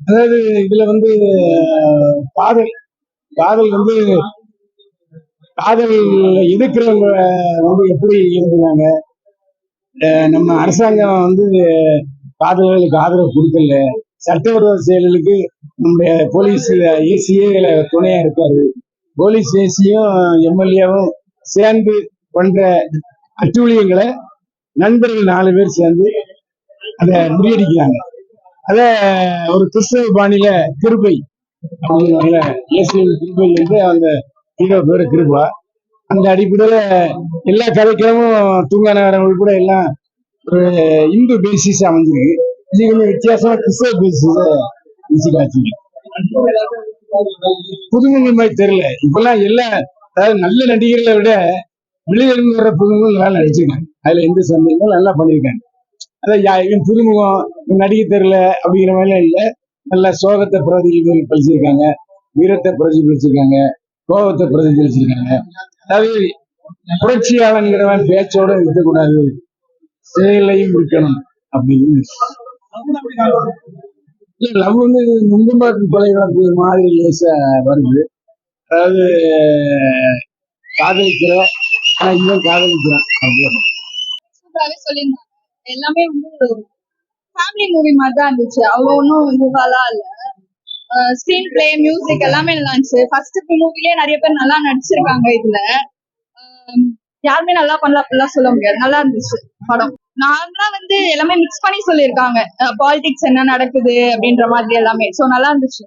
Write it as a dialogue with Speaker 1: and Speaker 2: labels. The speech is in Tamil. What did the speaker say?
Speaker 1: அதாவது இதுல வந்து காதல் காதல் வந்து காதல் எதிர்க்கிறவங்க வந்து எப்படி இருந்தாங்க நம்ம அரசாங்கம் வந்து காதலர்களுக்கு ஆதரவு கொடுக்கல. சட்டவிரோத செயல்களுக்கு நம்முடைய போலீஸ் ஏசியே துணையா இருக்காரு. போலீஸ் ஏசியும் எம்எல்ஏவும் சேர்ந்து பண்ற அட்டூழியங்களை நண்பர்கள் நாலு பேர் சேர்ந்து அதை முறியடிக்கிறாங்க. அத ஒரு கிறிஸ்தவ பாணியில கிருபை. அப்படிங்கிறாங்கல்ல இயேசுவின் கிருபை என்று அந்த ஹீரோ பேரு கிருபா. அந்த அடிப்படையில எல்லா கதைக்களமும் தூங்கானவரம் கூட எல்லாம் ஒரு இந்து பேசிஸ் அமைஞ்சிருக்கு இது கொஞ்சம் வித்தியாசமா கிறிஸ்தவ பேசிஸ் வீசி காட்சி புதுமுகங்கள் மாதிரி தெரியல. இப்பெல்லாம் எல்லா அதாவது நல்ல நடிகர்களை விட வெளியிலிருந்து வர புதுமுகங்கள் நல்லா நடிச்சிருக்காங்க. அதுல எந்த சந்தேகமும் நல்லா பண்ணியிருக்காங்க. அதான் யா- இவன் புதுமுகம் நடிகை தெரியல அப்படிங்கிற மாதிரிலாம் இல்ல. நல்ல சோகத்தை பிரதிபலிச்சிருக்காங்க வீரத்தை பிரதிபலிச்சிருக்காங்க. கோபத்தை பிரதிபலிச்சிருக்காங்க. அதாவது புரட்சியாளங்கிறவன் பேச்சோட இருக்கக்கூடாது செயலையும் இருக்கணும் அப்படின்னு. இல்ல லவ் வந்து நுங்கம்பாக்கு கொலை வழக்கு மாதிரி லேசா வருது. அதாவது காதலிக்கிறோம் ஆனா இன்னும் காதலிக்கிறோம் அப்படின்னு.
Speaker 2: எல்லாமே வந்து ஃபேமிலி மூவி மாதிரி தான் இருந்துச்சு. அவ்வளோ ஒன்றும் இதுவாலாம் இல்ல. ஸ்க்ரீன் பிளே மியூசிக் எல்லாமே நல்லா இருந்துச்சு. ஃபர்ஸ்ட் மூவிலே நிறைய பேர் நல்லா நடிச்சிருக்காங்க இதுல. ஆஹ் யாருமே நல்லா பண்ணல அப்படிலாம் சொல்ல முடியாது. நல்லா இருந்துச்சு படம். நார்மலா வந்து எல்லாமே மிக்ஸ் பண்ணி சொல்லியிருக்காங்க. பாலிடிக்ஸ் என்ன நடக்குது அப்படின்ற மாதிரி எல்லாமே. சோ நல்லா இருந்துச்சு.